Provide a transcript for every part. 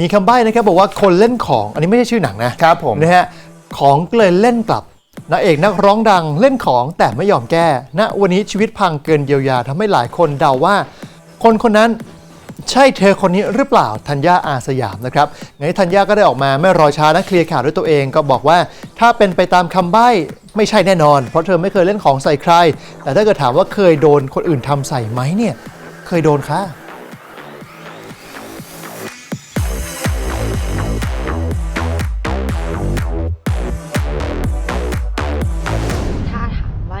มีคำใบ้นะครับบอกว่าคนเล่นของอันนี้ไม่ใช่ชื่อหนังนะครับผม นะฮะของก็เลยเล่นกลับนางเอกนักร้องดังเล่นของแต่ไม่ยอมแก้ณวันนี้ชีวิตพังเกินเยียวยาทำให้หลายคนเดาว่า คนคนนั้นใช่เธอคนนี้หรือเปล่าธัญญาอาสยามนะครับไงนธัญญาก็ได้ออกมาไม่รอช้านะเคลียร์ข่าวด้วยตัวเองก็บอกว่า ถ้าเป็นไปตามคำใบ้ไม่ใช่แน่นอน เพราะเธอไม่เคยเล่นของใส่ใคร แต่ถ้าเกิดถามว่าเคยโดนคนอื่นทำใส่ไหมเนี่ยเคยโดนค่ะ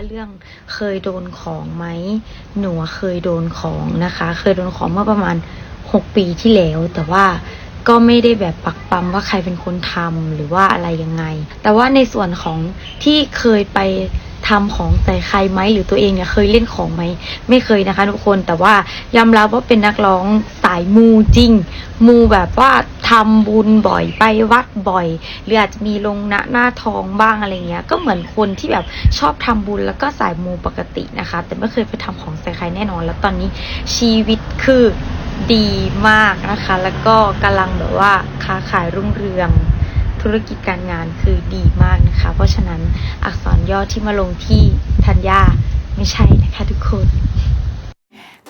เรื่องเคยโดนของไหมหนูเคยโดนของนะคะ เคยโดนของเมื่อประมาณ 6 ปีที่แล้ว แต่ว่าก็ไม่ได้แบบปักปั๊มว่าใครเป็นคนทำหรือว่าอะไรยังไง แต่ว่าในส่วนของที่เคยไป ทำของใส่ใครไหมหรือตัวเองเนี่ยเคยเล่นของไหมไม่เคยนะคะ ทุกคนแต่ว่ายอมรับว่าเป็นนักร้องสายมูจริง มูแบบว่าทำบุญบ่อยไปวัดบ่อย หรืออาจจะมีลงหน้าหน้าทองบ้างอะไรเงี้ยก็เหมือนคนที่แบบชอบทำบุญแล้วก็สายมูปกตินะคะ แต่ไม่เคยไปทำของใส่ใครแน่นอน แล้วตอนนี้ชีวิตคือดีมากนะคะ แล้วก็กำลังแบบว่าค้าขายรุ่งเรือง ธุรกิจการงานคือดีมากนะคะ เพราะฉะนั้นอักษรย่อที่มาลงที่ธัญญาไม่ใช่นะคะทุกคน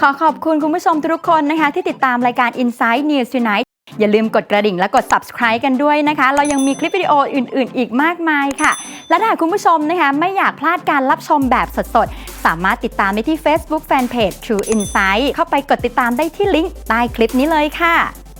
ขอขอบคุณคุณผู้ชมทุกคนนะคะ ที่ติดตามรายการ Inside News Tonight อย่าลืมกดกระดิ่งและกด subscribe กันด้วยนะคะ เรายังมีคลิปวิดีโออื่น ๆ อีกมากมายค่ะ และถ้าคุณผู้ชมนะคะ ไม่อยากพลาดการรับชมแบบสด ๆ สามารถติดตามได้ที่ Facebook Fanpage True Insight เข้าไปกดติดตามได้ที่ลิงก์ใต้คลิปนี้เลยค่ะ